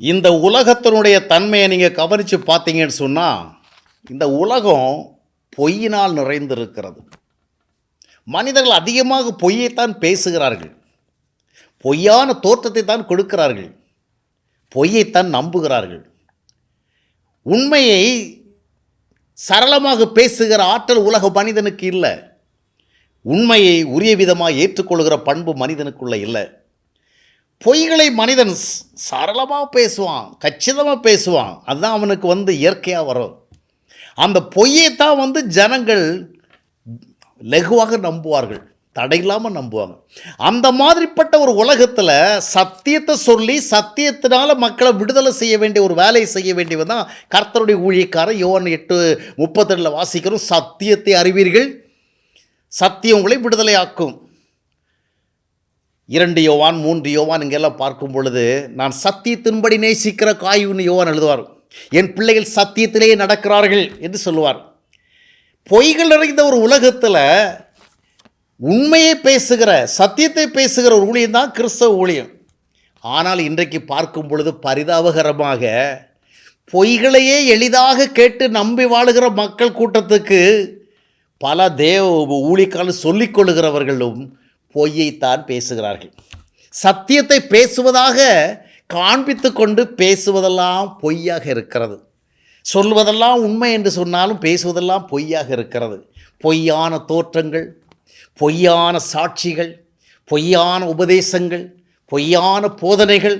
இந்த உலகத்தினுடைய தன்மையை நீங்கள் கவனித்து பார்த்தீங்கன்னு சொன்னால் இந்த உலகம் பொய்யினால் நிறைந்திருக்கிறது. மனிதர்கள் அதிகமாக பொய்யைத்தான் பேசுகிறார்கள். பொய்யான தோற்றத்தை தான் கொடுக்கிறார்கள். பொய்யைத்தான் நம்புகிறார்கள். உண்மையை சரளமாக பேசுகிற ஆற்றல் உலக மனிதனுக்கு இல்லை. உண்மையை உரிய விதமாக ஏற்றுக்கொள்கிற பண்பு மனிதனுக்குள்ளே இல்லை. பொய்களை மனிதன் சரளமாக பேசுவான் கச்சிதமாக பேசுவான். அதுதான் அவனுக்கு வந்து இயற்கையாக வரும். அந்த பொய்யை தான் வந்து ஜனங்கள் லெகுவாக நம்புவார்கள். தடையில்லாமல் நம்புவாங்க. அந்த மாதிரிப்பட்ட ஒரு உலகத்தில் சத்தியத்தை சொல்லி சத்தியத்தினால் மக்களை விடுதலை செய்ய வேண்டிய ஒரு வேலையை செய்ய வேண்டியது தான் கர்த்தருடைய ஊழியக்காரன் யோன் எட்டு முப்பத்தெட்டில் வாசிக்கிறோம் சத்தியத்தை அறிவீர்கள் சத்தியம் உங்களை விடுதலையாக்கும். இரண்டு யோவான் மூன்று யோவான் இங்கெல்லாம் பார்க்கும் பொழுது நான் சத்தியத்தின்படி நேசிக்கிற காயுன்னு யோவான் எழுதுவார். என் பிள்ளைகள் சத்தியத்திலேயே நடக்கிறார்கள் என்று சொல்லுவார். பொய்கள் நிறைந்த ஒரு உலகத்தில் உண்மையை பேசுகிற சத்தியத்தை பேசுகிற ஒரு ஊழியம் தான் கிறிஸ்தவ ஊழியம் ஆனால் இன்றைக்கு பார்க்கும் பொழுது பரிதாபகரமாக பொய்களையே எளிதாக கேட்டு நம்பி வாழுகிற மக்கள் கூட்டத்துக்கு பல தேவ ஊழிக்காலும் சொல்லிக் கொள்ளுகிறவர்களும் பொய்யைத்தான் பேசுகிறார்கள். சத்தியத்தை பேசுவதாக காண்பித்து கொண்டு பேசுவதெல்லாம் பொய்யாக இருக்கிறது. சொல்வதெல்லாம் உண்மை என்று சொன்னாலும் பேசுவதெல்லாம் பொய்யாக இருக்கிறது. பொய்யான தோற்றங்கள் பொய்யான சாட்சிகள் பொய்யான உபதேசங்கள் பொய்யான போதனைகள்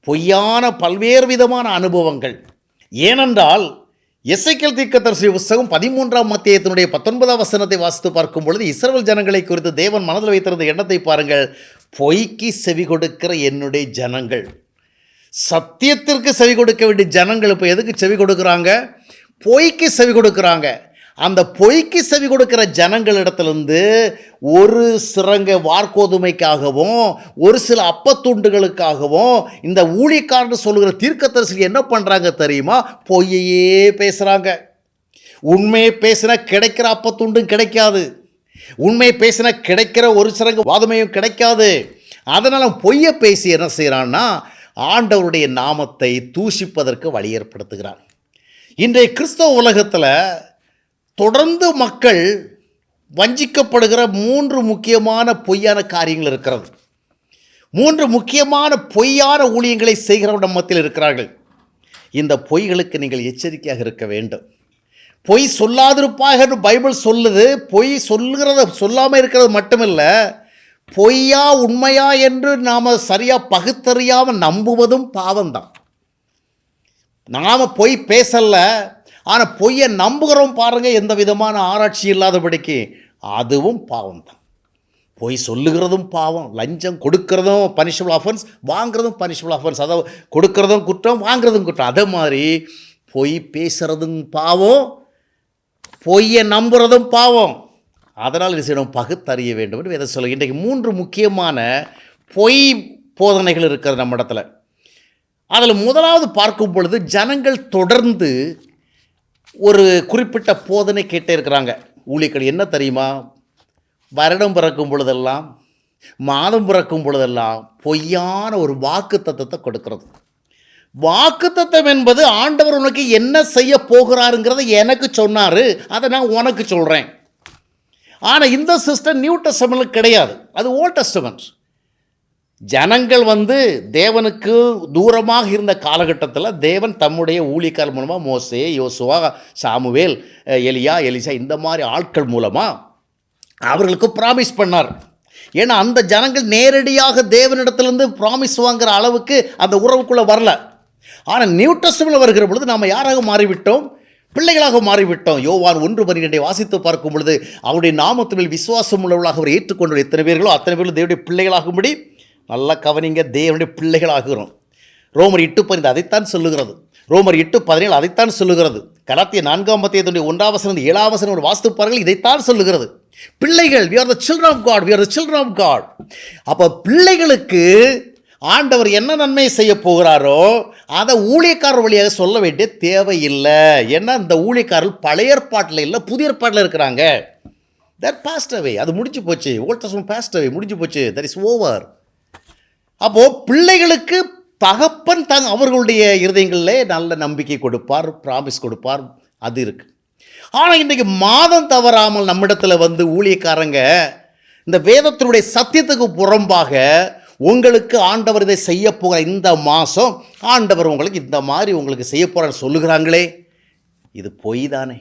பொய்யான பல்வேறு விதமான அனுபவங்கள். ஏனென்றால் எஸ்ஐக்கல் தீர்க்கதரிசி புஸ்தகம் பதிமூன்றாம் மத்தியத்தினுடைய பத்தொன்பதாம் வசனத்தை வாசித்து பார்க்கும் பொழுது இஸ்ரவேல் ஜனங்களை குறித்து தேவன் மனதில் வைத்திருந்த எண்ணத்தை பாருங்கள். பொய்க்கு செவி கொடுக்கிற என்னுடைய ஜனங்கள். சத்தியத்திற்கு செவி கொடுக்க வேண்டிய ஜனங்கள் இப்போ எதுக்கு செவி கொடுக்குறாங்க? பொய்க்கு செவி கொடுக்குறாங்க. அந்த பொய்க்கு செவி கொடுக்கிற ஜனங்களிடத்திலிருந்து ஒரு சிறங்க வார்கோதுமைக்காகவும் ஒரு சில அப்பத்துண்டுகளுக்காகவும் இந்த ஊழியக்காரன்னு சொல்லுகிற தீர்க்கதரிசி என்ன பண்ணுறாங்க தெரியுமா? பொய்யையே பேசுகிறாங்க உண்மையை பேசினா கிடைக்கிற அப்பத்துண்டும் கிடைக்காது. உண்மையை பேசினா கிடைக்கிற ஒரு சிறங்க வாதுமையும் கிடைக்காது. அதனால் பொய்யை பேசி என்ன செய்கிறான்னா ஆண்டவருடைய நாமத்தை தூஷிப்பதற்கு வழி ஏற்படுத்துகிறான். இன்றைய கிறிஸ்தவ உலகத்தில் தொடர்ந்து மக்கள் வஞ்சிக்கப்படுகிற மூன்று முக்கியமான பொய்யான காரியங்கள் இருக்கிறது. மூன்று முக்கியமான பொய்யான ஊழியங்களை செய்கிறவர்கள் மத்தியில் இருக்கிறார்கள். இந்த பொய்களுக்கு நீங்கள் எச்சரிக்கையாக இருக்க வேண்டும். பொய் சொல்லாதிருப்பாக பைபிள் சொல்லுது. பொய் சொல்லுகிறத சொல்லாமல் இருக்கிறது மட்டுமில்ல பொய்யா உண்மையா என்று நாம் சரியாக பகுத்தறியாமல் நம்புவதும் பாவம்தான். நாம் பொய் பேசல ஆனால் பொய்யை நம்புகிறோம் பாருங்கள் எந்த விதமான ஆராய்ச்சி இல்லாதபடிக்கு. அதுவும் பாவம் தான். பொய் சொல்லுகிறதும் பாவம் லஞ்சம் கொடுக்கறதும் பனிஷபிள் ஆஃபன்ஸ் வாங்குறதும் பனிஷபிள் ஆஃபன்ஸ் அதாவது கொடுக்கறதும் குற்றம் வாங்குறதும் குற்றம். அதே மாதிரி பொய் பேசுகிறதும் பாவம் பொய்யை நம்புறதும் பாவம். அதனால் இது செய்யணும்? பகுத்தறிய வேண்டும் என்று எதை சொல்லுங்கள் இன்றைக்கு மூன்று முக்கியமான பொய் போதனைகள் இருக்கிறது நம்ம இடத்துல. அதில் முதலாவது பார்க்கும் பொழுது ஜனங்கள் தொடர்ந்து ஒரு குறிப்பிட்ட போதனை கேட்டே இருக்கிறாங்க. ஊழியர்கள் என்ன தெரியுமா? வருடம் பிறக்கும் பொழுதெல்லாம் மாதம் பிறக்கும் பொழுதெல்லாம் பொய்யான ஒரு வாக்கு தத்துவத்தை கொடுக்கிறது. வாக்குத்தத்தம் என்பது ஆண்டவர் உனக்கு என்ன செய்ய போகிறாருங்கிறத எனக்கு சொன்னார் அதை நான் உனக்கு சொல்கிறேன் ஆனால் இந்த சிஸ்டம் நியூ டெஸ்டமெண்ட் கிடையாது. அது ஓல்ட் டெஸ்டமெண்ட் ஜனங்கள் வந்து தேவனுக்கு தூரமாக இருந்த காலகட்டத்தில் தேவன் தம்முடைய ஊழியக்கார் மூலமாக மோசே யோசுவா சாமுவேல் எலியா எலிசா இந்த மாதிரி ஆட்கள் மூலமாக அவர்களுக்கு ப்ராமிஸ் பண்ணார். ஏன்னா அந்த ஜனங்கள் நேரடியாக தேவனிடத்துலேருந்து ப்ராமிஸ் வாங்குற அளவுக்கு அந்த உறவுக்குள்ளே வரல. ஆனால் நியூ டெஸ்டமில் வருகிற பொழுது நாம் யாராக மாறிவிட்டோம்? பிள்ளைகளாக மாறிவிட்டோம். யோவான் ஒன்று பன்னிரெண்டை வாசித்து பார்க்கும் பொழுது அவருடைய நாமத்தில் விசுவாசம் உள்ளவர்களாக அவர் ஏற்றுக்கொண்டு எத்தனை பேர்களோ அத்தனை பேர்களும் தேவனுடைய பிள்ளைகளாகும்படி நல்லா கவனிங்க தேவனுடைய பிள்ளைகளாகிறோம். ரோமர் எட்டு பதினைந்து அதைத்தான் சொல்லுகிறது. ரோமர் எட்டு பதினேழு அதைத்தான் சொல்லுகிறது. கலாத்திய நான்காம் மத்தியத்துடைய ஒன்றாம் வசனம் ஏழாம் வசனம் ஒரு வாஸ்து பாருங்கள் இதைத்தான் சொல்லுகிறது. பிள்ளைகள் we are the children of God we are the children of God அப்போ பிள்ளைகளுக்கு ஆண்டவர் என்ன நன்மை செய்ய போகிறாரோ அதை ஊழியக்காரர் வழியாக சொல்ல வேண்டிய தேவையில்லை. ஏன்னா இந்த ஊழியக்காரர்கள் பழைய ஏற்பாட்டில் இல்லை புதிய ஏற்பாட்டில் இருக்கிறாங்க. தட் பாஸ்ட் அவே அது முடிஞ்சு போச்சு. ஓல்டர்ஸ் பாஸ்ட் அவே முடிஞ்சு போச்சு. தட் இஸ் ஓவர் அப்போது பிள்ளைகளுக்கு தகப்பன் தங் அவர்களுடைய இருதயங்களிலே நல்ல நம்பிக்கை கொடுப்பார் ப்ராமிஸ் கொடுப்பார். அது இருக்குது ஆனால் இன்றைக்கி மாதம் தவறாமல் நம்மிடத்தில் வந்து ஊழியக்காரங்க இந்த வேதத்தினுடைய சத்தியத்துக்கு புறம்பாக உங்களுக்கு ஆண்டவர் இதை செய்ய போகிற இந்த மாதம் ஆண்டவர் உங்களுக்கு இந்த மாதிரி உங்களுக்கு செய்ய போகிறான்னு சொல்லுகிறாங்களே. இது பொய் தானே.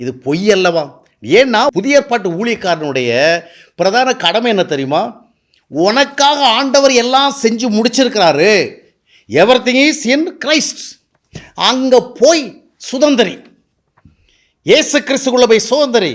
இது பொய் அல்லவா? ஏன்னா புதிய ஏற்பாட்டு ஊழியக்காரனுடைய பிரதான கடமை என்ன தெரியுமா? உனக்காக ஆண்டவர் எல்லாம் செஞ்சு முடிச்சிருக்கிறாரு. Everything is in Christ அங்கே போய் சுதந்திரி. இயேசு கிறிஸ்துக்குள்ளே போய் சுதந்திரி.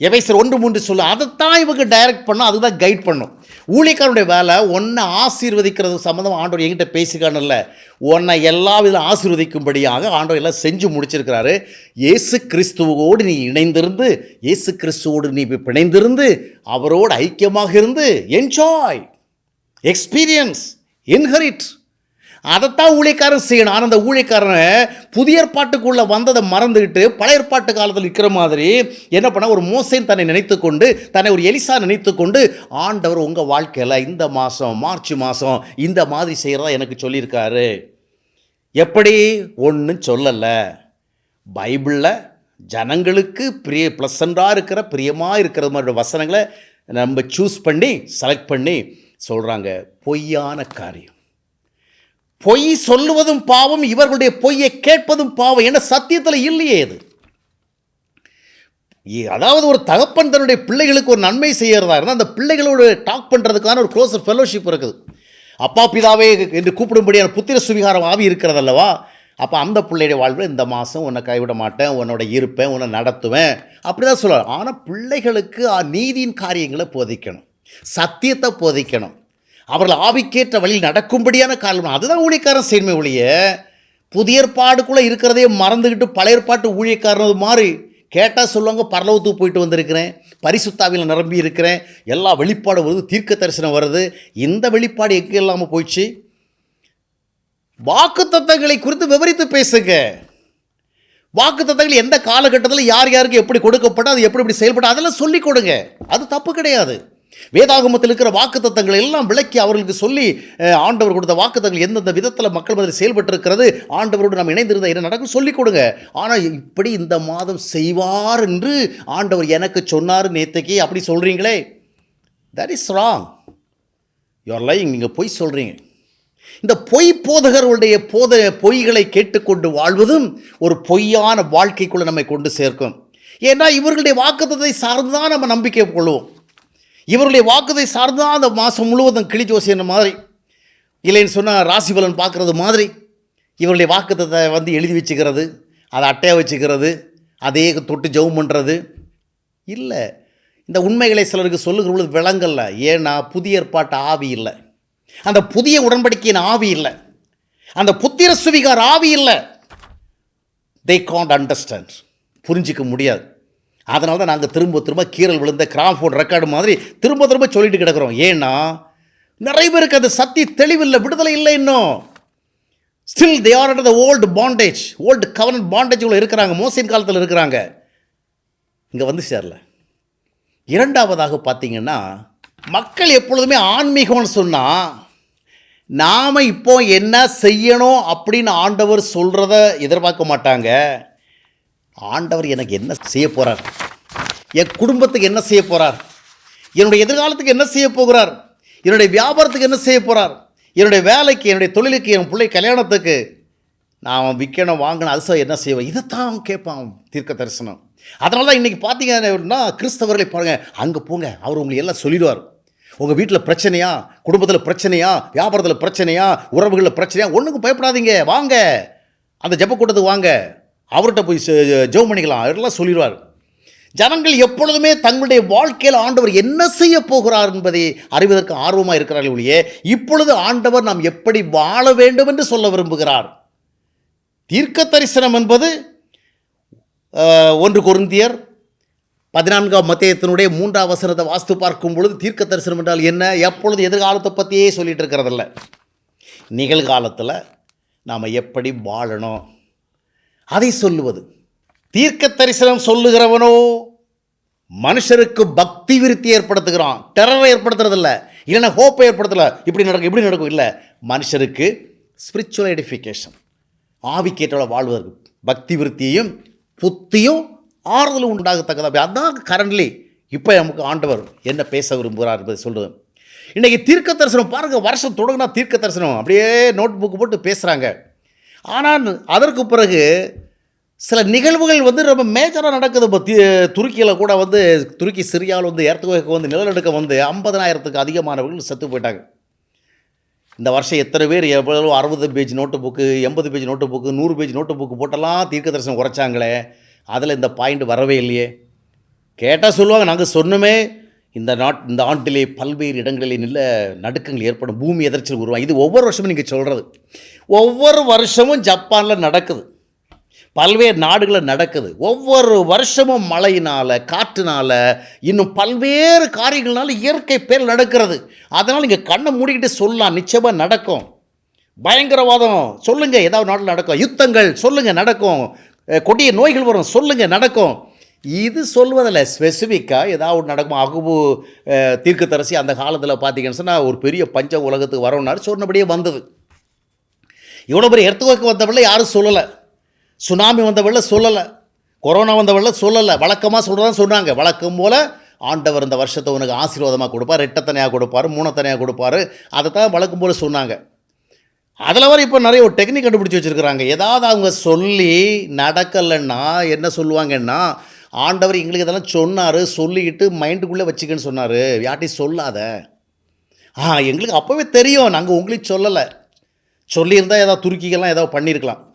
எவைசர் ஒன்று மூன்று சொல்லு அதைத்தான் இவங்க டைரக்ட் பண்ணும் அதுதான் கைட் பண்ணும் ஊழியக்காரனுடைய வேலை உன்னை ஆசீர்வதிக்கிறது சம்மந்தம் ஆண்டவர் என்கிட்ட பேசிக்கானல்ல உன்னை எல்லா விதம் ஆசீர்வதிக்கும்படியாக ஆண்டவர் எல்லாம் செஞ்சு முடிச்சிருக்கிறாரு. இயேசு கிறிஸ்துவோடு நீ இணைந்திருந்து இயேசு கிறிஸ்துவோடு நீ பிணைந்திருந்து அவரோடு ஐக்கியமாக இருந்து என்ஜாய் எக்ஸ்பீரியன்ஸ் இன்ஹரிட் அதைத்தான் ஊழியக்காரன் செய்யணும். ஆனால் அந்த ஊழியக்காரனை புதிய ஏற்பாட்டுக்குள்ளே வந்ததை மறந்துக்கிட்டு பழைய ஏற்பாட்டு காலத்தில் இருக்கிற மாதிரி என்ன பண்ண ஒரு மோசைன் தன்னை நினைத்து கொண்டு தன்னை ஒரு எலிசா நினைத்து கொண்டு ஆண்டவர் உங்கள் வாழ்க்கையில் இந்த மாதம் மார்ச் மாதம் இந்த மாதிரி செய்கிறதா எனக்கு சொல்லியிருக்காரு. எப்படி? ஒன்றும் சொல்லலை. பைபிளில் ஜனங்களுக்கு பிரிய ப்ளசண்டாக இருக்கிற பிரியமாக இருக்கிற மாதிரி வசனங்களை நம்ம சூஸ் பண்ணி செலக்ட் பண்ணி சொல்கிறாங்க பொய்யான காரியம். பொய் சொல்லுவதும் பாவம் இவர்களுடைய பொய்யை கேட்பதும் பாவம் என சத்தியத்தில் இல்லையே இது. அதாவது ஒரு தகப்பன் தன்னுடைய பிள்ளைகளுக்கு ஒரு நன்மை செய்யறதா இருந்தால் அந்த பிள்ளைகளோடு டாக் பண்ணுறதுக்கான ஒரு க்ளோஸர் ஃபெலோஷிப் இருக்குது. அப்பா பிதாவே என்று கூப்பிடும்படியான புத்திர சுவிகாரம் ஆவி இருக்கிறது அல்லவா அப்போ அந்த பிள்ளையுடைய வாழ்வில் இந்த மாதம் உன்னை கைவிட மாட்டேன் உன்னோட இருப்பேன் உன்னை நடத்துவேன். அப்படி தான் சொல்லுவார் ஆனால் பிள்ளைகளுக்கு நீதியின் காரியங்களை போதிக்கணும். சத்தியத்தை போதிக்கணும். அவர்கள் ஆவிக்கேற்ற வழியில் நடக்கும்படியான காரணம். அதுதான் ஊழியக்காரன் செய்யணுமே ஒழிய புதிய ஏற்பாடுக்குள்ளே இருக்கிறதே மறந்துக்கிட்டு பழைய ஏற்பாட்டு ஊழியக்காரனது மாதிரி கேட்டால் சொல்லுவாங்க பரலவத்துக்கு போயிட்டு வந்திருக்கிறேன் பரிசுத்தாவில் நிரம்பி இருக்கிறேன் எல்லா வெளிப்பாடு வருது தீர்க்க தரிசனம் வருது. இந்த வெளிப்பாடு எங்கே இல்லாமல் போயிடுச்சு? வாக்குத்தத்தங்களை குறித்து விவரித்து பேசுங்க. வாக்குத்தத்தங்கள் எந்த காலகட்டத்தில் யார் யாருக்கு எப்படி கொடுக்கப்பட்ட அது எப்படி எப்படி செயல்பட அதெல்லாம் சொல்லிக் கொடுங்க. அது தப்பு கிடையாது. வேதாகமத்தில் இருக்கிற வாக்குத்தத்தங்களை எல்லாம் விளக்கி அவர்களுக்கு சொல்லி ஆண்டவர் கொடுத்த வாக்குத்தங்கள் எந்தெந்த விதத்தில் மக்கள் மத்தியில் செயல்பட்டு இருக்கிறது ஆண்டவரோடு நாம் இணைந்திருந்த என்ன நடக்கும் சொல்லிக் கொடுங்க. ஆனால் இப்படி இந்த மாதம் செய்வார் என்று ஆண்டவர் எனக்கு சொன்னார் நேத்தைக்கு. அப்படி சொல்கிறீங்களே that is wrong your lying நீங்கள் பொய் சொல்கிறீங்க இந்த பொய் போதகர்களுடைய போத பொய்களை கேட்டுக்கொண்டு வாழ்வதும் ஒரு பொய்யான வாழ்க்கைக்குள்ளே நம்மை கொண்டு சேர்க்கும். ஏன்னா இவர்களுடைய வாக்குத்தத்தை சார்ந்து தான் நம்ம நம்பிக்கை கொள்வோம். இவருடைய வாக்குதை சார்ந்து அந்த மாதம் முழுவதும் கிளி ஜோசியன் மாதிரி. இல்லைன்னு சொன்னால் ராசி பலன் பார்க்குறது மாதிரி. இவருடைய வாக்குத்தத்தை வந்து எழுதி வச்சுக்கிறது அதை அட்டையாக வச்சுக்கிறது அதே தொட்டு ஜெபம் பண்ணுறது இல்லை இந்த உண்மைகளை சிலருக்கு சொல்லுகிற பொழுது விளங்கல்ல ஏன்னா புதிய ஏற்பாட்டு ஆவி இல்லை. அந்த புதிய உடன்படிக்கையின் ஆவி இல்லை. அந்த புத்திர சுவிகார் ஆவி இல்லை. தே காண்ட் அண்டர்ஸ்டாண்ட் புரிஞ்சிக்க முடியாது. அதனால தான் நாங்கள் திரும்ப திரும்ப கீரல் விழுந்த கிராம்ஃபோன் ரெக்கார்டு மாதிரி திரும்ப திரும்ப சொல்லிட்டு கிடக்குறோம். ஏன்னா நிறைய பேருக்கு அது சத்தி தெளிவில்லை விடுதலை இல்லை இன்னும். Still they are under the old bondage old covenant bondage உள்ள இருக்கிறாங்க மோசின் காலத்தில் இருக்கிறாங்க. இங்கே வந்து சேரல. இரண்டாவதாக பார்த்தீங்கன்னா மக்கள் எப்பொழுதுமே ஆன்மீகம்னு சொன்னால் நாம் இப்போ என்ன செய்யணும் அப்படின்னு ஆண்டவர் சொல்கிறத எதிர்பார்க்க மாட்டாங்க. ஆண்டவர் எனக்கு என்ன செய்ய போகிறார் என் குடும்பத்துக்கு என்ன செய்ய போகிறார் என்னுடைய எதிர்காலத்துக்கு என்ன செய்ய போகிறார்? என்னுடைய வியாபாரத்துக்கு என்ன செய்ய போகிறார் என்னுடைய வேலைக்கு என்னுடைய தொழிலுக்கு என் பிள்ளை கல்யாணத்துக்கு நான் விற்கணும் வாங்கணும் அது என்ன செய்வேன்? இதைத்தான் கேட்பான் தீர்க்க தரிசனம். அதனால தான் இன்றைக்கி பார்த்தீங்கன்னா கிறிஸ்தவர்களை பாருங்கள் அங்கே போங்க அவர் உங்களுக்கு எல்லாம் சொல்லிடுவார். உங்கள் வீட்டில் பிரச்சனையா? குடும்பத்தில் பிரச்சனையா? வியாபாரத்தில் பிரச்சனையா? உறவுகளில் பிரச்சனையா? ஒன்றுக்கும் பயப்படாதீங்க வாங்க. அந்த ஜெப கூட்டத்துக்கு வாங்க. அவர்கிட்ட போய் ஜெபம் பண்ணிக்கலாம் எல்லாம் சொல்லிடுவார். ஜனங்கள் எப்பொழுதுமே தங்களுடைய வாழ்க்கையில் ஆண்டவர் என்ன செய்ய போகிறார் என்பதை அறிவதற்கு ஆர்வமாக இருக்கிறார்கள் ஒழிய இப்பொழுது ஆண்டவர் நாம் எப்படி வாழ வேண்டும் என்று சொல்ல விரும்புகிறார். தீர்க்க தரிசனம் என்பது ஒன்று கொருந்தியர் பதினான்காம் மத்தியத்தினுடைய மூன்றாம் வசனத்தை வாஸ்து பார்க்கும் பொழுது தீர்க்க தரிசனம் என்றால் என்ன? எப்பொழுது எதிர்காலத்தை பற்றியே சொல்லிட்டு இருக்கிறதில்ல. நிகழ்காலத்தில் நாம் எப்படி வாழணும்? அதை சொல்லுவது. தீர்க்க தரிசனம் சொல்லுகிறவனோ மனுஷருக்கு பக்தி விருத்தி ஏற்படுத்துகிறான். டெரரை ஏற்படுத்துறதில்ல. இல்லைன்னா ஹோப்பை ஏற்படுத்தலை. இப்படி நடக்கும் இப்படி நடக்கும். இல்லை மனுஷருக்கு ஸ்பிரிச்சுவல் எடிஃபிகேஷன் ஆவிக்கேற்றோட வாழ்வதற்கு பக்தி விருத்தியையும் புத்தியும் ஆறுதலும் உண்டாகத்தக்கதா அதான் கரண்ட்லி இப்போ நமக்கு ஆண்டவர் என்ன பேச விரும்புகிறார் என்பதை சொல்கிறது இன்றைக்கி தீர்க்க தரிசனம் பாருங்கள் வருஷம் தொடங்கினா தீர்க்க தரிசனம் அப்படியே நோட் புக்கு போட்டு பேசுகிறாங்க ஆனால் அதற்கு பிறகு சில நிகழ்வுகள் வந்து ரொம்ப மேஜராக நடக்குது. இப்போ துருக்கியில் கூட வந்து துருக்கி சிரியாவில் வந்து ஏர்த்துக்கு வந்து நிலநடுக்க வந்து ஐம்பதனாயிரத்துக்கு அதிகமானவர்கள் செத்து போயிட்டாங்க. இந்த வருஷம் எத்தனை பேர் எவ்வளோ அறுபது பேஜ் நோட்டு புக்கு எண்பது பேஜ் நோட்டு புக்கு நூறு பேஜ் நோட்டு புக்கு போட்டெல்லாம் தீர்க்க தரிசனம் குறைச்சாங்களே அதில் இந்த பாயிண்ட் வரவே இல்லையே. கேட்டால் சொல்லுவாங்க நாங்கள் சொன்னோமே இந்த நாட் இந்த ஆண்டிலே பல்வேறு இடங்களில் நில நடுக்கங்கள் ஏற்படும் பூமி எதிர்ச்சல் உருவாங்க இது ஒவ்வொரு வருஷமும் நீங்கள் சொல்கிறது ஒவ்வொரு வருஷமும் ஜப்பானில் நடக்குது. பல்வேறு நாடுகளில் நடக்குது. ஒவ்வொரு வருஷமும் மழையினால் காற்றுனால இன்னும் பல்வேறு காரியங்களால இயற்கை பேர் நடக்கிறது. அதனால் நீங்கள் கண்ணை மூடிக்கிட்டு சொல்லலாம். நிச்சயமாக நடக்கும். பயங்கரவாதம் சொல்லுங்கள் ஏதாவது நாட்டில் நடக்கும். யுத்தங்கள் சொல்லுங்கள் நடக்கும். கொடிய நோய்கள் வரும் சொல்லுங்கள் நடக்கும். இது சொல்வதில் ஸ்பெசிஃபிக்காக ஏதாவது ஒன்று நடக்கும்? அகுபு தீர்க்கத்தரசி அந்த காலத்தில் பார்த்தீங்கன்னு சொன்னால் ஒரு பெரிய பஞ்ச உலகத்துக்கு வரோம்னாரு. சொன்னபடியே வந்தது. இவ்வளோ பெரிய எர்த்துவக்கு வந்தபடியில் யாரும் சொல்லலை. சுனாமி வந்தவள்ள சொல்லலை. கொரோனா வந்தவள்ள சொல்லலை. வழக்கமாக சொல்கிறதான் சொன்னாங்க வழக்கம் போல் ஆண்டவர் இந்த வருஷத்தை உனக்கு ஆசீர்வாதமாக கொடுப்பார் ரெட்டத்தனையாக கொடுப்பார் மூணத்தனையாக கொடுப்பார். அதை தான் வழக்கம் போல் சொன்னாங்க. அதில் வர இப்போ நிறைய ஒரு டெக்னிக் கண்டுபிடிச்சி வச்சுருக்கிறாங்க. ஏதாவது அவங்க சொல்லி நடக்கலைன்னா என்ன சொல்லுவாங்கன்னா ஆண்டவர் எங்களுக்கு இதெல்லாம் சொன்னார் சொல்லிக்கிட்டு மைண்டுக்குள்ளே வச்சுக்கன்னு சொன்னார். யார்ட்டையும் சொல்லாத. ஆ எங்களுக்கு அப்போவே தெரியும். நாங்கள் உங்களுக்கு சொல்லலை. சொல்லியிருந்தால் ஏதாவது துருக்கிகள்லாம் ஏதாவது பண்ணியிருக்கலாம்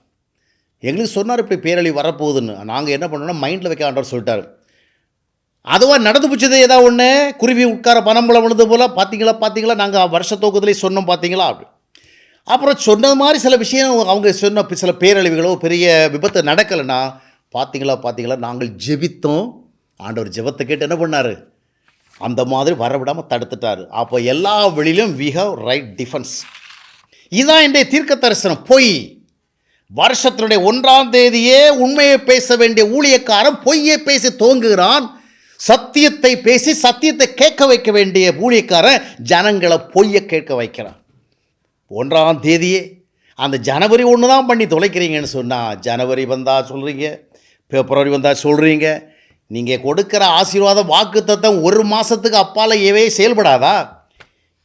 எங்களுக்கு சொன்னார் இப்படி பேரழிவு வரப்போகுதுன்னு. நாங்கள் என்ன பண்ணோம்னா மைண்டில் வைக்க சொல்லிட்டார் சொல்லிட்டாரு. அதுவாக நடந்து போச்சது ஏதாவது ஒன்று குருவி உட்கார பனம்பழம் விழுந்து போல் பார்த்தீங்களா பார்த்தீங்களா நாங்கள் வருஷ தோக்கத்துலேயே சொன்னோம் பார்த்தீங்களா அப்படி. அப்புறம் சொன்னது மாதிரி சில விஷயம் அவங்க சொன்ன சில பேரழிவுகளோ பெரிய விபத்து நடக்கலைன்னா பார்த்தீங்களா பார்த்தீங்களா நாங்கள் ஜெபித்தோம். ஆண்டவர் ஜெபத்தை கேட்டு என்ன பண்ணார்? அந்த மாதிரி வரவிடாமல் தடுத்துட்டார். அப்போ எல்லா வெளியிலும் வி ஹவ் ரைட் டிஃபென்ஸ் இதுதான் என்னுடைய தீர்க்க தரிசனம் பொய். வருஷத்தினுடைய ஒன்றாம் தேதியே உண்மையை பேச வேண்டிய ஊழியக்காரன் பொய்யை பேசி துவங்குகிறான் சத்தியத்தை பேசி சத்தியத்தை கேட்க வைக்க வேண்டிய ஊழியக்காரன் ஜனங்களை பொய்யை கேட்க வைக்கிறான். ஒன்றாம் தேதியே அந்த ஜனவரி ஒன்று தான் பண்ணி தொலைக்கிறீங்கன்னு சொன்னால் ஜனவரி வந்தால் சொல்கிறீங்க பிப்ரவரி வந்தால் சொல்கிறீங்க நீங்கள் கொடுக்குற ஆசீர்வாத வாக்கு ஒரு மாதத்துக்கு அப்பால் ஏவே செயல்படாதா?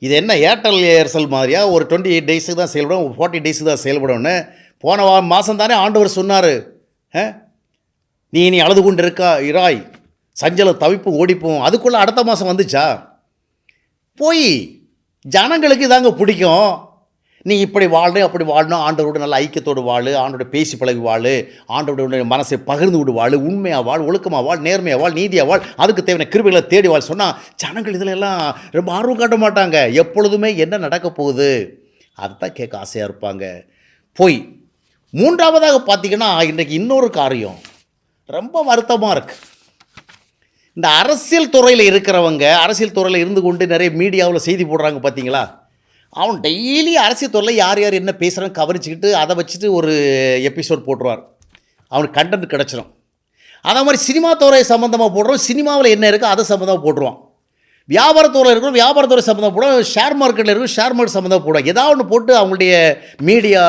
இது என்ன ஏர்டெல் ஏர்செல் மாதிரியா? ஒரு டுவெண்ட்டி எயிட் டேஸுக்கு தான் செயல்படும் ஒரு ஃபார்ட்டி டேஸுக்கு தான் செயல்படும்னு போன வா மாதம் தானே ஆண்டவர் சொன்னார். நீ நீ அழுது கொண்டு இருக்கா இராய்? சஞ்சல தவிப்பு ஓடிப்போம். அதுக்குள்ளே அடுத்த மாதம் வந்துச்சா? போய் ஜனங்களுக்கு இதாங்க பிடிக்கும். நீ இப்படி வாழு அப்படி வாழணும் ஆண்டவரோட நல்ல ஐக்கியத்தோடு வாழு ஆண்டோட பேசி பழகி வாழு ஆண்டோட மனசை பகிர்ந்து விடு வாழு உண்மையாக வாழ் ஒழுக்கமாக வாழ் நேர்மையாக வாழ் நீதியாக வாழ் அதுக்கு தேவையான கிருபிகளை தேடி வாழ். சொன்னால் ஜனங்கள் இதில் எல்லாம் ரொம்ப ஆர்வம் காட்ட மாட்டாங்க. எப்பொழுதுமே என்ன நடக்க போகுது? அதை தான் கேட்க ஆசையாக இருப்பாங்க. போய் மூன்றாவதாக பார்த்தீங்கன்னா இன்றைக்கு இன்னொரு காரியம். ரொம்ப வருத்தமாக இருக்குது இந்த அரசியல் துறையில் இருக்கிறவங்க அரசியல் துறையில் இருந்து கொண்டு நிறைய மீடியாவில் செய்தி போடுறாங்க பார்த்தீங்களா அவன் டெய்லி அரசியல் துறையில் யார் யார் என்ன பேசுகிறான்னு கவனிச்சுக்கிட்டு அதை வச்சுட்டு ஒரு எபிசோட் போட்டுருவார். அவனுக்கு கண்டென்ட் கிடச்சிடும் அதே மாதிரி சினிமா துறை சம்மந்தமாக போடுறோம். சினிமாவில் என்ன இருக்கோ அதை சம்மந்தமாக போட்டுருவான். வியாபாரத்துறையில் இருக்கிறோம் வியாபாரத்துறை சம்மந்தப்படும் ஷேர் மார்க்கெட்டில் இருக்கும் ஷேர் மார்க்கெட் சம்மந்தப்படும் ஏதாவது ஒன்று போட்டு அவங்களுடைய மீடியா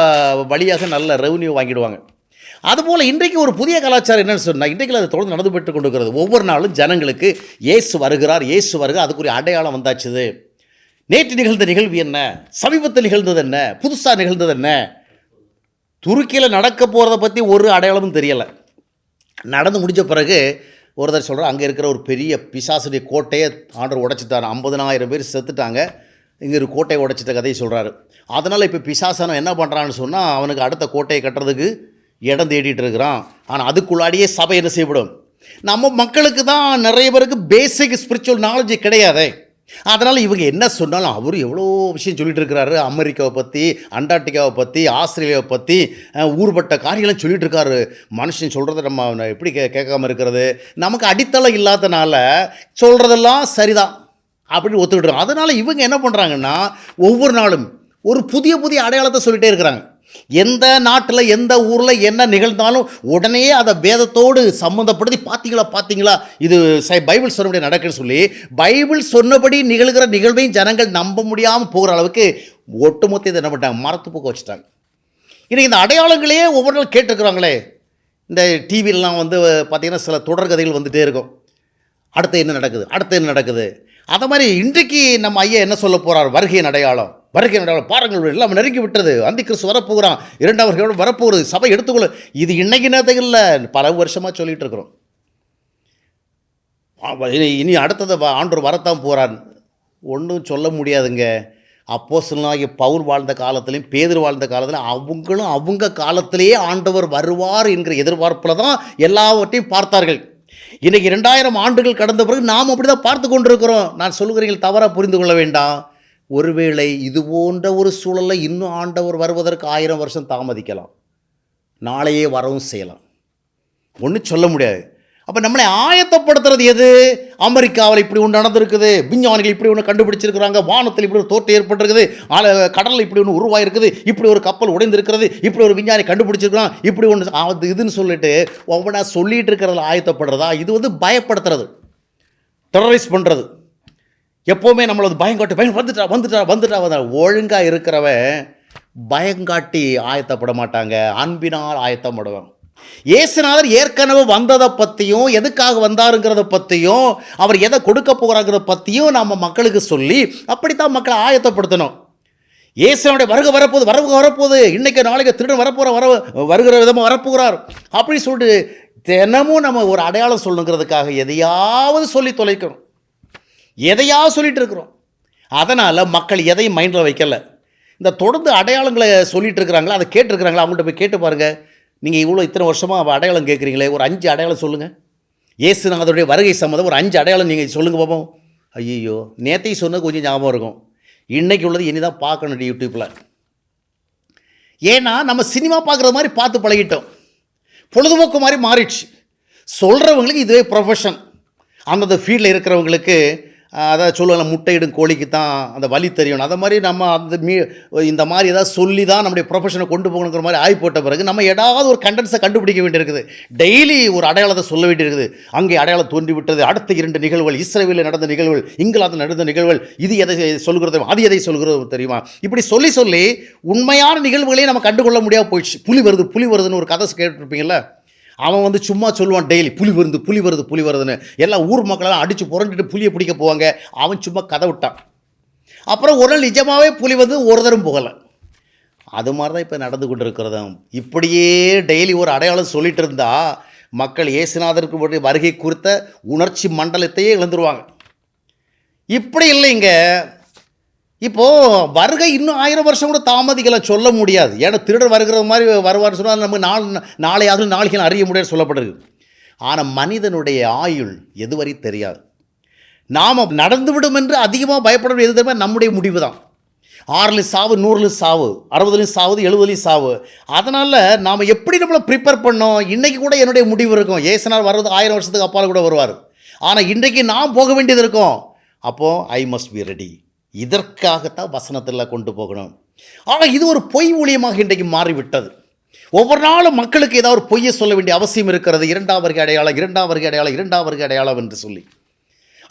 வழியாக நல்ல ரெவன்யூ வாங்கிடுவாங்க. அதுபோல் இன்றைக்கு ஒரு புதிய கலாச்சாரம் என்னென்னு சொன்னால் இன்றைக்கு அது தொடர்ந்து நடந்து பெற்று கொண்டிருக்கிறது. ஒவ்வொரு நாளும் ஜனங்களுக்கு இயேசு வருகிறார் இயேசு வருக அதுக்குரிய அடையாளம் வந்தாச்சுது. நேற்று நிகழ்ந்த நிகழ்வு என்ன? சமீபத்தில் நிகழ்ந்தது என்ன? புதுசாக நிகழ்ந்தது என்ன? துருக்கியில் நடக்க போகிறத பற்றி ஒரு அடையாளமும் தெரியலை. நடந்து முடிஞ்ச பிறகு ஒருத்தர் சொல்கிறார் அங்கே இருக்கிற ஒரு பெரிய பிசாசுடைய கோட்டையை ஆண்டர் உடைச்சிட்டார். ஐம்பதனாயிரம் பேர் செத்துட்டாங்க. இங்கே ஒரு கோட்டையை உடைச்சிட்ட கதையை சொல்கிறாரு அதனால் இப்போ பிசாசனம் என்ன பண்ணுறான்னு சொன்னால் அவனுக்கு அடுத்த கோட்டையை கட்டுறதுக்கு இடம் தேடிட்டு இருக்கிறான். ஆனால் அதுக்குள்ளாடியே சபை என்ன செய்யப்படும்? நம்ம மக்களுக்கு தான் நிறைய பேருக்கு பேசிக் ஸ்பிரிச்சுவல் நாலேஜ் கிடையாதே. அதனால் இவங்க என்ன சொன்னாலும் அவர் எவ்வளோ விஷயம் சொல்லிட்டு இருக்கிறாரு. அமெரிக்காவை பற்றி அண்டார்டிகாவை பற்றி ஆஸ்திரேலியாவை பற்றி ஊர்பட்ட காரியங்களும் சொல்லிட்டு இருக்காரு. மனுஷன் சொல்கிறத நம்ம எப்படி கே கேட்காம இருக்கிறது? நமக்கு அடித்தளம் இல்லாதனால சொல்கிறதெல்லாம் சரிதான் அப்படின்னு ஒத்துக்கிட்டுருக்கோம் அதனால் இவங்க என்ன பண்ணுறாங்கன்னா ஒவ்வொரு நாளும் ஒரு புதிய புதிய அடையாளத்தை சொல்லிகிட்டே இருக்கிறாங்க. எந்த நாட்டில் எந்த ஊரில் என்ன நிகழ்ந்தாலும் உடனே அதை வேதத்தோடு சம்மந்தப்படுத்தி பார்த்தீங்களா பார்த்தீங்களா இது பைபிள் சொன்னபடி நடக்குன்னு சொல்லி பைபிள் சொன்னபடி நிகழ்கிற நிகழ்வையும் ஜனங்கள் நம்ப முடியாமல் போகிற அளவுக்கு ஒட்டுமொத்த இதை என்ன பண்ணிட்டாங்க? மரத்து போக்க வச்சுட்டாங்க. இன்றைக்கி இந்த அடையாளங்களே ஒவ்வொரு நாள் கேட்டிருக்கிறாங்களே. இந்த டிவிலலாம் வந்து பார்த்திங்கன்னா சில தொடர்கதைகள் வந்துகிட்டே இருக்கும். அடுத்து என்ன நடக்குது? அடுத்து என்ன நடக்குது? அதை மாதிரி இன்றைக்கு நம்ம ஐயா என்ன சொல்ல போகிறார் வருகையின் அடையாளம். வருகை பாருங்கள் எல்லாம் நெருங்கி விட்டது. அந்தி கிறிஸ்து வரப்போகிறான். இரண்டாம் வருகையோடு வரப்போகுது. சபை எடுத்துக்கொள்ள இது இன்னைக்கு நேரத்துக்கு இல்லை பல வருஷமாக சொல்லிகிட்டு இருக்கிறோம். இனி இனி அடுத்தது வ- வரத்தான் போகிறான் ஒன்றும் சொல்ல முடியாதுங்க. அப்போ சொன்னாங்க பவுல் வாழ்ந்த காலத்துலேயும் பேதர் வாழ்ந்த காலத்துலையும் அவங்களும் அவங்க காலத்திலேயே ஆண்டவர் வருவார் என்கிற எதிர்பார்ப்பில் தான் எல்லாவற்றையும் பார்த்தார்கள். இன்றைக்கி ரெண்டாயிரம் ஆண்டுகள் கடந்த பிறகு நாம் அப்படி தான் பார்த்து கொண்டிருக்கிறோம். நான் சொல்லுகிறீர்கள் தவறாக புரிந்து கொள்ள வேண்டாம். ஒருவேளை இது போன்ற ஒரு சூழலில் இன்னும் ஆண்டவர் வருவதற்கு ஆயிரம் வருஷம் தாமதிக்கலாம். நாளையே வரவும் செய்யலாம். ஒன்றும் சொல்ல முடியாது. அப்போ நம்மளை ஆயத்தப்படுத்துறது எது? அமெரிக்காவில் இப்படி ஒன்று நடந்திருக்குது. விஞ்ஞானிகள் இப்படி ஒன்று கண்டுபிடிச்சிருக்கிறாங்க. வானத்தில் இப்படி ஒரு தோட்டம் ஏற்பட்டிருக்குது. ஆல கடலில் இப்படி ஒன்று உருவாயிருக்குது. இப்படி ஒரு கப்பல் உடைந்திருக்கிறது. இப்படி ஒரு விஞ்ஞானி கண்டுபிடிச்சிருக்கிறான். இப்படி ஒன்று அது இதுன்னு சொல்லிட்டு ஒவ்வொன்றா சொல்லிட்டு இருக்கிறதுல ஆயத்தப்படுறதா? இது வந்து பயப்படுத்துறது. டெரரைஸ் பண்ணுறது எப்போவுமே நம்மளை பயங்காட்டி பயம் வந்துட்டா வந்துட்டா வந்துட்டா வந்தா ஒழுங்காக இருக்கிறவன் பயங்காட்டி ஆயத்தப்பட மாட்டாங்க. அன்பினால் ஆயத்தப்படுவான். இயேசுநாதர் ஏற்கனவே வந்ததை பற்றியும் எதுக்காக வந்தாருங்கிறத பற்றியும் அவர் எதை கொடுக்க போகிறாங்கிறத பற்றியும் நம்ம மக்களுக்கு சொல்லி அப்படித்தான் மக்களை ஆயத்தப்படுத்தணும். இயேசுனுடைய வருக வரப்போகுது வரவு வரப்போகுது. இன்றைக்கு நாளைக்கு திருடன் வரப்போகிற வர வருகிற விதமாக வரப்போகிறார். அப்படின்னு சொல்லிட்டு தினமும் நம்ம ஒரு அடையாளம் சொல்லணுங்கிறதுக்காக எதையாவது சொல்லி தொலைக்கணும். எதையாவது சொல்லிட்டு இருக்கிறோம் அதனால் மக்கள் எதையும் மைண்டில் வைக்கல. இந்த தொடர்ந்து அடையாளங்களை சொல்லிட்டு இருக்கிறாங்களா அதை கேட்டுருக்குறாங்களா? அவங்கள்ட்ட போய் கேட்டு பாருங்கள் நீங்கள் இவ்வளோ இத்தனை வருஷமாக அடையாளம் கேட்குறீங்களே ஒரு அஞ்சு அடையாளம் சொல்லுங்கள் இயேசுநாதருடைய வருகை சம்மந்தம் ஒரு அஞ்சு அடையாளம் நீங்கள் சொல்லுங்கள் பார்ப்போம் ஐயோ நேத்தையும் சொன்னது கொஞ்சம் ஞாபகம் இருக்கும். இன்றைக்கி உள்ளது இனி தான் பார்க்கணும் யூடியூப்பில் ஏன்னா நம்ம சினிமா பார்க்குற மாதிரி பார்த்து பழகிட்டோம். பொழுதுபோக்கு மாதிரி மாறிடுச்சு. சொல்கிறவங்களுக்கு இதுவே ப்ரொஃபஷன் அந்தந்த ஃபீல்டில் இருக்கிறவங்களுக்கு அதாவது சொல்லுவாங்க முட்டையிடும் கோழிக்கு தான் அந்த வலி தெரியும். அதை மாதிரி நம்ம அந்த மீ இந்த மாதிரி ஏதாவது சொல்லி தான் நம்முடைய ப்ரொஃபஷனை கொண்டு போகணுங்கிற மாதிரி ஆகி போட்ட பிறகு நம்ம ஏதாவது ஒரு கண்டென்ஸை கண்டுபிடிக்க வேண்டியிருக்குது. டெய்லி ஒரு அடையாளத்தை சொல்ல வேண்டியிருக்குது. அங்கே அடையாளம் தோன்றிவிட்டது. அடுத்த இரண்டு நிகழ்வுகள் இஸ்ரேலில் நடந்த நிகழ்வுகள் இங்கிலாந்து நடந்த நிகழ்வுகள் இது எதை சொல்கிறது அது எதை சொல்கிறது தெரியுமா? இப்படி சொல்லி சொல்லி உண்மையான நிகழ்வுகளையும் நம்ம கண்டுகொள்ள முடியாது போயிடுச்சு. புலி வருது புலி வருதுன்னு ஒரு கதை கேட்டிருப்பீங்களா அவன் வந்து சும்மா சொல்லுவான் டெய்லி புலி வருது புலி வருது புலி வருதுன்னு. எல்லாம் ஊர் மக்களெல்லாம் அடித்து புரண்டுட்டு புலியை பிடிக்க போவாங்க. அவன் சும்மா கதை விட்டான். அப்புறம் ஒரு நாள் நிஜமாகவே புலி வந்து ஒரு தரம் போகலை. அது மாதிரி தான் இப்போ நடந்து கொண்டு இருக்கிறது இப்படியே டெய்லி ஒரு அடையாளம் சொல்லிட்டு இருந்தால் மக்கள் இயேசுநாதருக்கு வருகை குறித்த உணர்ச்சி மண்டலத்தையே இழந்துருவாங்க. இப்படி இல்லைங்க. இப்போது வருகை இன்னும் ஆயிரம் வருஷம் கூட தாமதிக்கலாம் சொல்ல முடியாது. ஏன்னா திருடர் வருகிற மாதிரி வருவார்னு சொன்னால் நம்ம நாள் நாளை நாளைக்கு அறிய முடியாது சொல்லப்படுது ஆனால் மனிதனுடைய ஆயுள் எதுவரை தெரியாது. நாம் நடந்துவிடும் என்று அதிகமாக பயப்பட எது தெரியுமா? நம்முடைய முடிவு தான் ஆறுலையும் சாவு நூறுலையும் சாவு அறுபதுலையும் சாவு எழுபதுலையும் சாவு. அதனால் நாம் எப்படி நம்மளை ப்ரிப்பேர் பண்ணோம்? இன்றைக்கி கூட என்னுடைய முடிவு இருக்கும். ஏசனார் வர்றது ஆயிரம் வருஷத்துக்கு அப்பால் கூட வருவார். ஆனால் இன்றைக்கு நாம் போக வேண்டியது இருக்கும். அப்போது ஐ மஸ்ட் பி ரெடி இதற்காகத்தான் வசனத்தில் கொண்டு போகணும். ஆனால் இது ஒரு பொய் ஊழியமாக இன்றைக்கு மாறிவிட்டது. ஒவ்வொரு நாளும் மக்களுக்கு ஏதாவது ஒரு பொய்யை சொல்ல வேண்டிய அவசியம் இருக்கிறது. இரண்டாம் வருகை அடையாளம் இரண்டாம் வருகை அடையாளம் இரண்டாம் வருகை அடையாளம் என்று சொல்லி.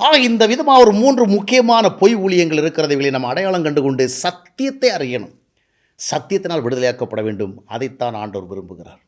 ஆக இந்த விதமாக ஒரு மூன்று முக்கியமான பொய் ஊழியங்கள் இருக்கிறதை இவளை நம்ம அடையாளம் கண்டுகொண்டு சத்தியத்தை அறியணும். சத்தியத்தினால் விடுதலையாக்கப்பட வேண்டும். அதைத்தான் ஆண்டவர் விரும்புகிறார்.